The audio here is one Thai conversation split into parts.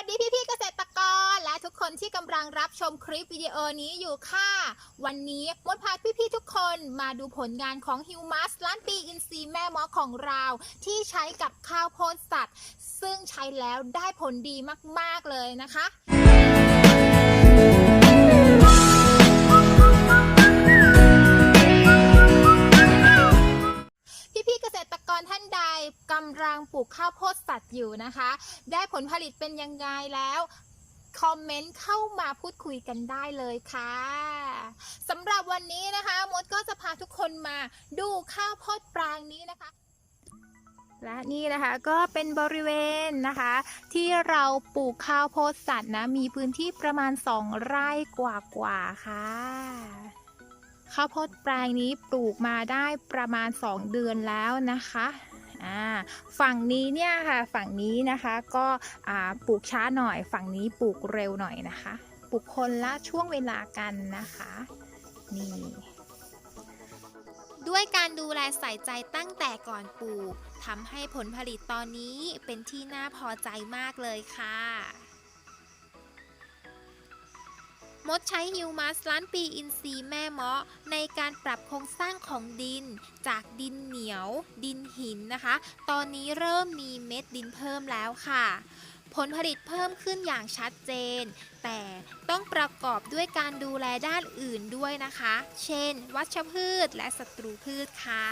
วัสดีพี่ๆเกษตรกร และทุกคนที่กำลังรับชมคลิปวิดีโอนี้อยู่ค่ะ วันนี้มดพาพี่ๆทุกคนมาดูผลงานของฮิวมัสล้านปีอินทรีย์แม่หมอของเรา ที่ใช้กับข้าวโพดสัตว์ ซึ่งใช้แล้วได้ผลดีมาก ๆ เลยนะคะ กำลังปลูกข้าวโพดสัตว์อยู่นะคะ ได้ผลผลิตเป็นยังไงแล้วคอมเมนต์เข้ามาพูดคุยกันได้เลยค่ะสำหรับวันนี้นะคะ มดก็จะพาทุกคนมาดูข้าวโพดปรางนี้นะคะ และนี่นะคะก็เป็นบริเวณนะคะ ที่เราปลูกข้าวโพดสัตว์นะ มีพื้นที่ประมาณ 2 ไร่กว่าๆค่ะข้าวโพดแปลงนี้ปลูกมาได้ประมาณ 2 เดือนแล้วนะคะ ฝั่งนี้เนี่ยค่ะฝั่งนี้นะคะก็ปลูกช้าหน่อย ฝั่งนี้ปลูกเร็วหน่อยนะคะ ปลูกคนละช่วงเวลากันนะคะนี่ด้วยการดูแลใส่ใจตั้งแต่ก่อนปลูกทำให้ผลผลิตตอนนี้เป็นที่น่าพอใจมากเลยค่ะ มดใช้ฮิวมัสล้านปีอินทรีย์แม่เมาะในการปรับโครงสร้างของดิน จากดินเหนียว ดินหินนะคะ ตอนนี้เริ่มมีเม็ดดินเพิ่มแล้วค่ะ ผลผลิตเพิ่มขึ้นอย่างชัดเจน แต่ต้องประกอบด้วยการดูแลด้านอื่นด้วยนะคะ เช่น วัชพืชและศัตรูพืชค่ะ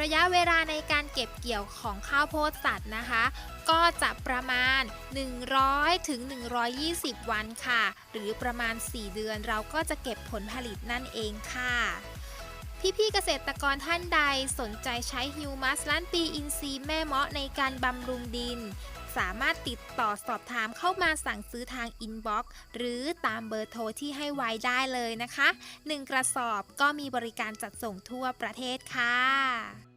ระยะเวลาในการเก็บเกี่ยวของข้าวโพดสัตว์นะคะ ก็จะประมาณ 100ถึง120 วันค่ะ หรือประมาณ 4 เดือนเราก็จะเก็บผลผลิตนั่นเองค่ะพี่ๆเกษตรกรท่านใดสนใจใช้ฮิวมัสล้านปีอินทรีย์แม่เมาะในการบำรุงดิน สามารถติดต่อสอบถามเข้ามาสั่งซื้อทางอินบ็อกซ์หรือตามเบอร์โทรที่ให้ไว้ได้เลยนะคะ 1 กระสอบก็มีบริการจัดส่งทั่วประเทศค่ะ